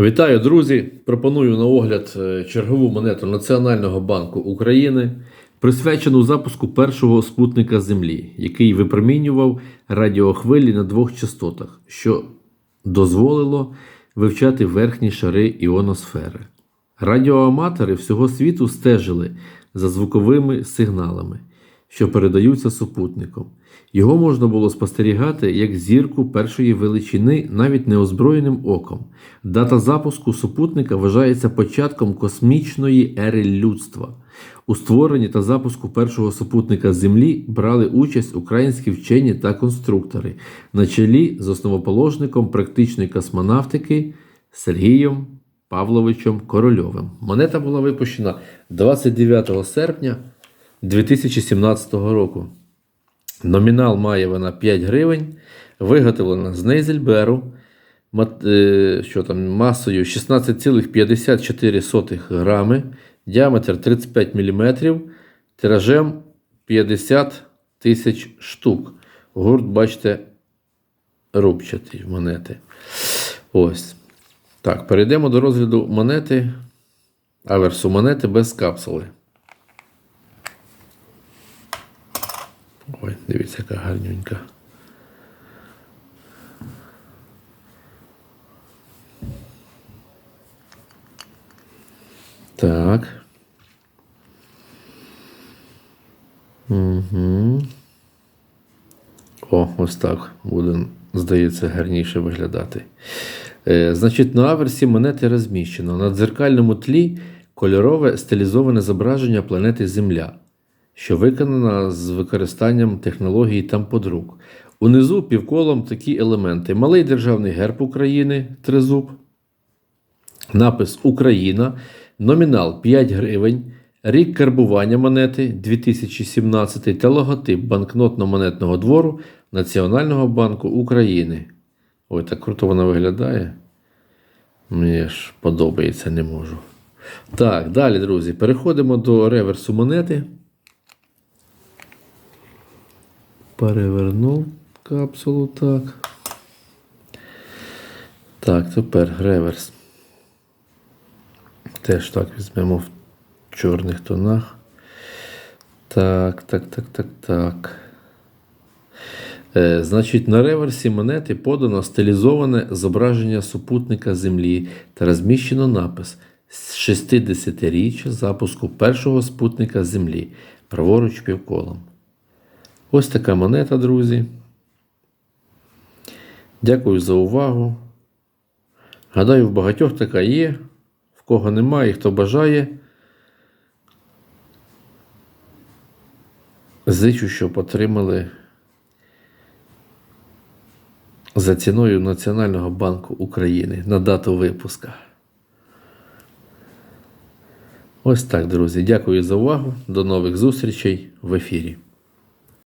Вітаю, друзі! Пропоную на огляд е, чергову монету Національного банку України, присвячену запуску першого спутника Землі, який випромінював радіохвилі на двох частотах, що дозволило вивчати верхні шари іоносфери. Радіоаматори всього світу стежили за звуковими сигналами, що передаються супутником. Його можна було спостерігати як зірку першої величини навіть неозброєним оком. Дата запуску супутника вважається початком космічної ери людства. У створенні та запуску першого супутника Землі брали участь українські вчені та конструктори на чолі з основоположником практичної космонавтики Сергієм Павловичем Корольовим. Монета була випущена 29 серпня 2017 року. Номінал має вона 5 гривень, виготовлена з Нейзельберу, е, що там, масою 16,54 грами, діаметр 35 мм, тиражем 50 тисяч штук. Гурт, бачите, рубчатий монети. Ось. Так, перейдемо до розгляду монети, аверсу монети без капсули. Ой, дивіться, яка гарненька. Так. Угу. О, ось так буде, здається, гарніше виглядати. Е, значить, на аверсі монети розміщено на дзеркальному тлі кольорове стилізоване зображення планети Земля що виконана з використанням технології тамподрук. Унизу півколом такі елементи: малий державний герб України, тризуб, напис Україна, номінал 5 гривень, рік карбування монети 2017 та логотип банкнотно-монетного двору Національного банку України. Ой, так круто вона виглядає. Мені ж подобається, не можу. Так, далі, друзі, переходимо до реверсу монети. Перевернув капсулу так. Так, тепер реверс. Теж так візьмемо в чорних тонах. Так, так, так, так, так. Е, значить, на реверсі монети подано стилізоване зображення супутника Землі та розміщено напис з 60-річчя запуску першого спутника Землі праворуч півколом. Ось така монета, друзі. Дякую за увагу. Гадаю, в багатьох така є. В кого немає, хто бажає. Зичу, щоб отримали за ціною Національного банку України на дату випуска. Ось так, друзі. Дякую за увагу. До нових зустрічей в ефірі.